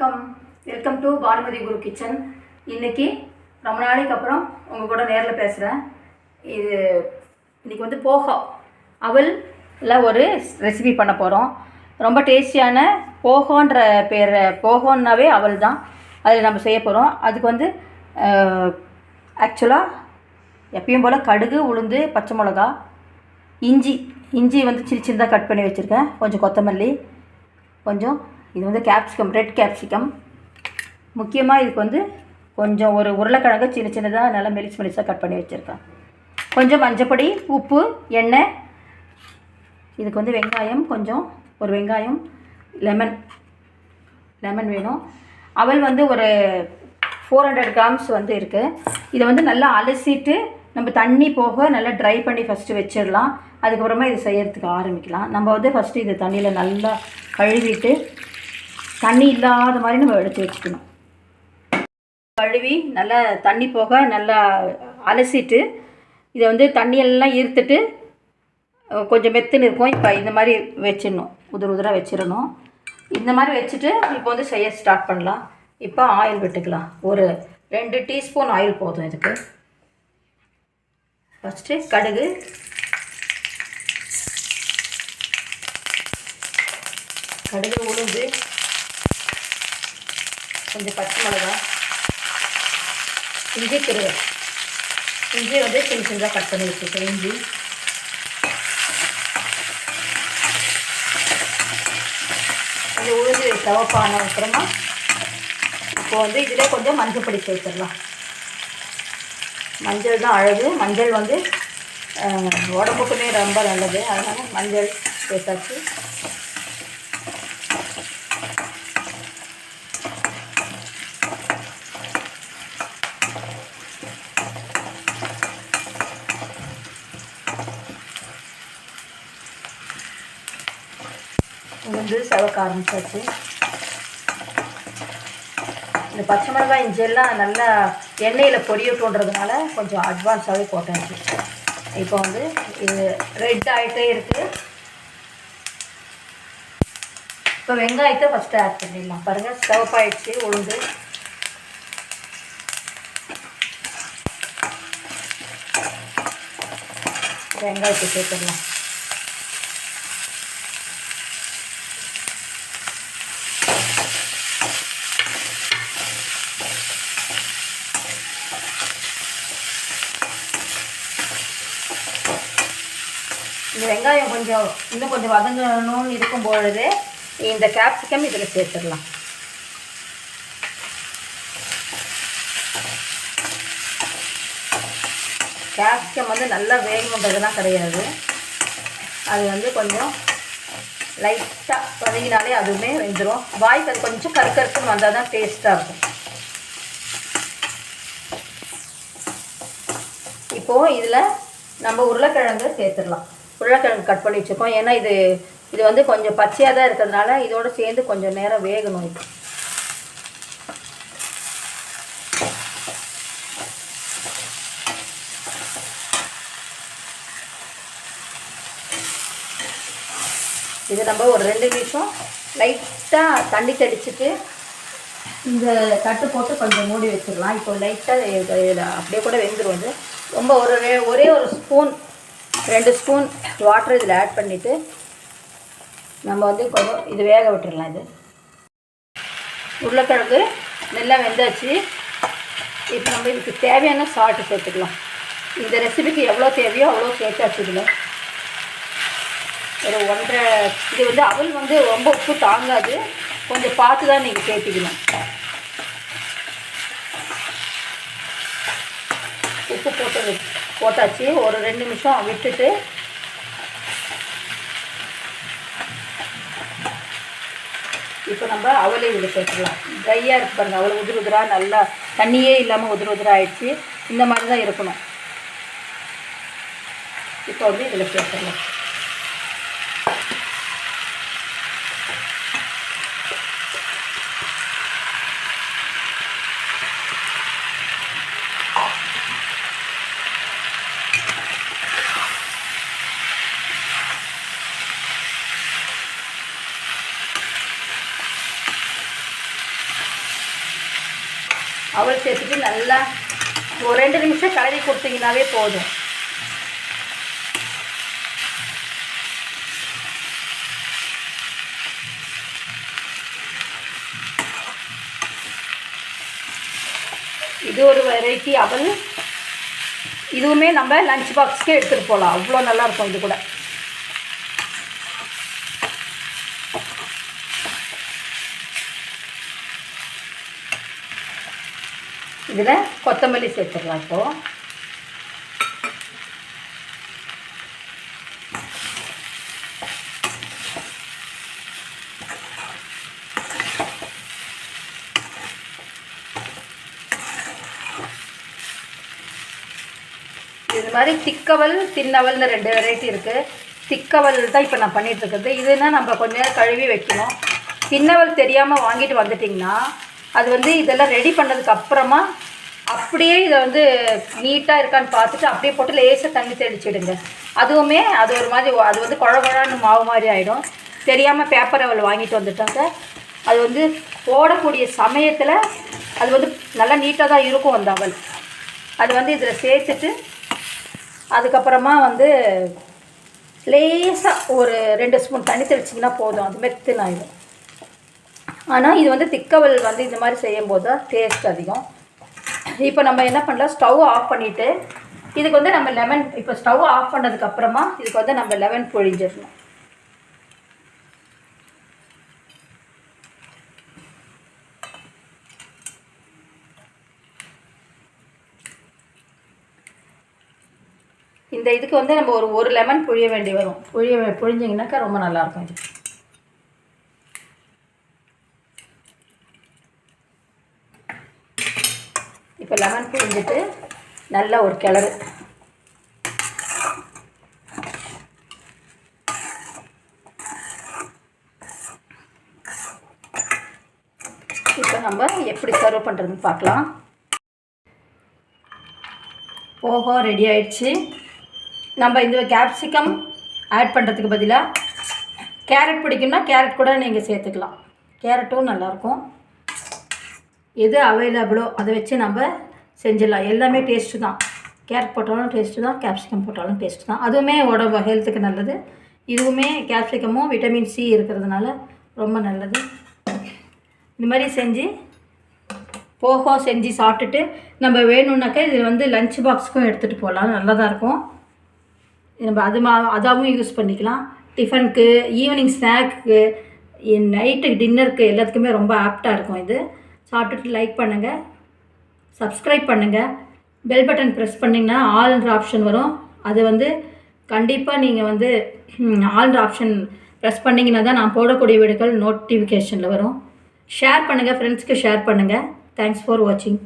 வணக்கம். Welcome to Bhanumathi Guru kitchen. இன்றைக்கி ரொம்ப நாளைக்கு அப்புறம் உங்கள் கூட நேரில் பேசுகிறேன் இது இன்றைக்கி வந்து போகா. அவளில் ஒரு ரெசிபி பண்ண போகிறோம் ரொம்ப டேஸ்டியான போகோன்ற பேர் போகோன்னாவே அவல் தான் அதில் நம்ம செய்ய போகிறோம் அதுக்கு வந்து ஆக்சுவலாக எப்பயும் போல் கடுகு உளுந்து பச்சை மிளகா இஞ்சி. இஞ்சி வந்து சின்ன சின்னதாக கட் பண்ணி வச்சுருக்கேன். கொஞ்சம் கொத்தமல்லி கொஞ்சம் இது வந்து கேப்சிகம் ரெட் கேப்சிகம் முக்கியமாக இதுக்கு வந்து கொஞ்சம் ஒரு உருளைக்கிழங்கு சின்ன சின்னதாக நல்லா மெலிஸ் மெலிஸாக கட் பண்ணி வச்சுருக்கேன். கொஞ்சம் மஞ்சப்பொடி உப்பு எண்ணெய். இதுக்கு வந்து வெங்காயம் கொஞ்சம் ஒரு வெங்காயம் லெமன் லெமன் வேணும். அவல் வந்து ஒரு ஃபோர் ஹண்ட்ரட் கிராம்ஸ் வந்து இருக்குது இதை வந்து நல்லா அலசிட்டு நம்ம தண்ணி போக நல்லா ட்ரை பண்ணி ஃபஸ்ட்டு வச்சிடலாம். அதுக்கப்புறமா இது செய்யறதுக்கு ஆரம்பிக்கலாம். நம்ம வந்து ஃபஸ்ட்டு இது தண்ணியில் நல்லா கழுவிட்டு தண்ணி இல்லாத மாதிரி நம்ம எடுத்து வச்சுக்கணும். கழுவி நல்லா தண்ணி போக நல்லா அலசிட்டு இதை வந்து தண்ணியெல்லாம் ஈர்த்துட்டு கொஞ்சம் மெத்துன்னு இருக்கும். இப்போ இந்த மாதிரி வச்சிடணும். உதிர உதிராக வச்சிடணும். இந்த மாதிரி வச்சுட்டு இப்போ வந்து செய்ய ஸ்டார்ட் பண்ணலாம். இப்போ ஆயில் விட்டுக்கலாம். ஒரு ரெண்டு டீஸ்பூன் ஆயில் போதும் இதுக்கு. ஃபஸ்ட்டு கடுகு. கடுகு உளுந்து. கொஞ்சம் பச்சை மிளகா இஞ்சி திருவை. இஞ்சி வந்து சின்ன சின்னதாக கட் பண்ணி வச்சுருக்கேன் இஞ்சி. அந்த உளுந்து தவப்பான அப்புறமா இப்போ வந்து இதில் கொஞ்சம் மஞ்சள் பொடி சேர்த்துடலாம். மஞ்சள் தான் அழகு. மஞ்சள் வந்து உடம்புக்குமே ரொம்ப நல்லது. அதனால் மஞ்சள் சேர்த்தாச்சு. வந்து செவக்க ஆரம்பிச்சாச்சு. இந்த பச்சை மிளகாய் இஞ்சியெல்லாம் நல்லா எண்ணெயில் பொரியட்டுன்றதுனால கொஞ்சம் அட்வான்ஸாகவே போட்டாச்சு. இப்போ வந்து இது ரெட் ஆகிட்டே இருக்குது இப்போ வெங்காயத்தை ஃபஸ்ட்டு ஆட் பண்ணிடலாம். பாருங்கள் சிவப்பாயிடுச்சு உளுந்து. வெங்காயத்தை சேர்த்துடலாம். இந்த வெங்காயம் கொஞ்சம் இன்னும் கொஞ்சம் வதங்கணும்னு இருக்கும் பொழுது இந்த கேப்சிகம் இதில் சேர்த்துடலாம். கேப்சிகம் வந்து நல்லா வேகணுன்றதுலாம் கிடையாது. அது வந்து கொஞ்சம் லைட்டாக வதங்கினாலே அதுவுமே வெந்துடும் வாய்க்கு அது கொஞ்சம் கருக்கருக்குன்னு வந்தால் தான் டேஸ்ட்டாக இருக்கும். இப்போது இதில் நம்ம உருளைக்கிழங்கு சேர்த்துடலாம். உருளைக்கிழங்கு கட் பண்ணி வச்சுருக்கோம். ஏன்னா இது இது வந்து கொஞ்சம் பச்சையாக தான் இருக்கிறதுனால இதோடு சேர்ந்து கொஞ்சம் நேரம் வேகணும் இது இது நம்ம ஒரு ரெண்டு நிமிஷம் லைட்டாக தண்ணி தெளிச்சிட்டு இந்த தட்டு போட்டு கொஞ்சம் மூடி வச்சிடலாம். இப்போ லைட்டாக அப்படியே கூட வெந்துடும் இது. ரொம்ப ஒரு ஒரே ஒரு ஸ்பூன் ரெண்டு ஸ்பூன் வாட்டர் இதில் ஆட் பண்ணிவிட்டு நம்ம வந்து கொஞ்சம் இது வேக விட்டுடலாம் இது. உருளைக்கிழங்கு நல்லா வெந்தாச்சு. இப்போ நம்ம இதுக்கு தேவையான சால்ட்டு சேர்த்துக்கலாம். இந்த ரெசிபிக்கு எவ்வளோ தேவையோ அவ்வளோ சேர்த்து வச்சுக்கலாம் ஒரு ஒன்றரை இது வந்து அவள் வந்து ரொம்ப உப்பு தாங்காது. கொஞ்சம் பார்த்து தான் நீங்கள் சேர்த்திக்கணும் உப்பு போட்டு போட்டாச்சு. ஒரு ரெண்டு நிமிஷம் விட்டுட்டு. இப்போ நம்ம அவலை இதில் சேர்த்துக்கலாம். ட்ரையாக இருக்கு பாருங்கள் அவளை உதிர் உதிராக நல்லா தண்ணியே இல்லாமல் உதிர் உதிராக ஆயிடுச்சு. இந்த மாதிரி தான் இருக்கணும். இப்போ வந்து இதில் சேர்த்துக்கலாம் அவல் சேர்த்துட்டு நல்லா ஒரு ரெண்டு நிமிஷம் கலரி கொடுத்தீங்கன்னாவே போதும். இது ஒரு வெரைட்டி அவல் இதுவுமே நம்ம லஞ்ச் பாக்ஸ்க்கே எடுத்துகிட்டு போகலாம் அவ்வளோ நல்லாயிருக்கும் இது கூட. இதில் கொத்தமல்லி சேர்த்துடலாம் இப்போது இது மாதிரி திக்கவல் தின்னவல்னு ரெண்டு வெரைட்டி இருக்குது திக்கவல் தான் இப்போ நான் பண்ணிகிட்ருக்குறது இருக்கிறது. இதுனா நம்ம கொஞ்ச நேரம் கழுவி வைக்கணும். தின்னவல் தெரியாமல் வாங்கிட்டு வந்துட்டிங்கன்னா அது வந்து இதெல்லாம் ரெடி பண்ணதுக்கு அப்புறமா அப்படியே இதை வந்து நீட்டாக இருக்கான்னு பார்த்துட்டு அப்படியே போட்டு லேசாக தண்ணி தெளிச்சிடுங்க அதுவுமே அது ஒரு மாதிரி அது வந்து குழகுழான்னு மாவு மாதிரி ஆகிடும் தெரியாமல் பேப்பர் அவள் வாங்கிட்டு வந்துட்டாங்க. அது வந்து போடக்கூடிய சமயத்தில் அது வந்து நல்லா நீட்டாக தான் இருக்கும் அந்த அவல் அது வந்து இதில் சேர்த்துட்டு அதுக்கப்புறமா வந்து லேசாக ஒரு ரெண்டு ஸ்பூன் தண்ணி தெளிச்சிங்கன்னா போதும். அது மெத்துன்னு ஆயிடும். ஆனால் இது வந்து திக்கவல் வந்து இந்த மாதிரி செய்யும்போது தான் டேஸ்ட் அதிகம். இப்போ நம்ம என்ன பண்ணலாம்? ஸ்டவ் ஆஃப் பண்ணிவிட்டு இதுக்கு வந்து நம்ம லெமன் இப்போ ஸ்டவ் ஆஃப் பண்ணதுக்கப்புறமா இதுக்கு வந்து நம்ம லெமன் பொழிஞ்சிடணும் இந்த இதுக்கு வந்து நம்ம ஒரு ஒரு லெமன் புழிய வேண்டி வரும். புழிய புழிஞ்சிங்கனாக்கா ரொம்ப நல்லாயிருக்கும் இது இப்போ லெமன் புழிஞ்சிட்டு நல்ல ஒரு கிளறு. இப்போ நம்ம எப்படி சர்வ் பண்ணுறதுன்னு பார்க்கலாம். ஓஹோ ரெடி ஆயிடுச்சு. நம்ம இந்த கேப்சிகம் ஆட் பண்ணுறதுக்கு பதிலாக கேரட் பிடிக்கும்னா கேரட் கூட நீங்கள் சேர்த்துக்கலாம். கேரட்டும் நல்லாயிருக்கும் எது அவைலபிளோ அதை வச்சு நம்ம செஞ்சிடலாம். எல்லாமே டேஸ்ட்டு தான். கேரட் போட்டாலும் டேஸ்ட்டு தான் கேப்சிகம் போட்டாலும் டேஸ்ட்டு தான். அதுவுமே உடம்பு ஹெல்த்துக்கு நல்லது. இதுவுமே கேப்சிகமும் விட்டமின் சி இருக்கிறதுனால ரொம்ப நல்லது. இந்த மாதிரி செஞ்சு போகோ செஞ்சு சாப்பிட்டுட்டு நம்ம வேணும்னாக்கா இது வந்து லஞ்ச் பாக்ஸுக்கும் எடுத்துகிட்டு போகலாம். நல்லா தான் இருக்கும். நம்ம அது மா அதாவும் யூஸ் பண்ணிக்கலாம். டிஃபனுக்கு ஈவினிங் ஸ்நாக்கு நைட்டு டின்னருக்கு எல்லாத்துக்குமே ரொம்ப ஆப்டாக இருக்கும் இது. சாப்பிட்டுட்டு லைக் பண்ணுங்கள் சப்ஸ்கிரைப் பண்ணுங்கள் பெல் பட்டன் ப்ரெஸ் பண்ணிங்கன்னா ஆல்ன்ற ஆப்ஷன் வரும். அது வந்து கண்டிப்பாக நீங்கள் வந்து ஆல்ன்ற ஆப்ஷன் ப்ரெஸ் பண்ணிங்கன்னா தான் நான் போடக்கூடிய வீடுகள் நோட்டிஃபிகேஷனில் வரும். ஷேர் பண்ணுங்கள் ஃப்ரெண்ட்ஸ்க்கு ஷேர் பண்ணுங்கள் தேங்க்ஸ் ஃபார் வாட்சிங்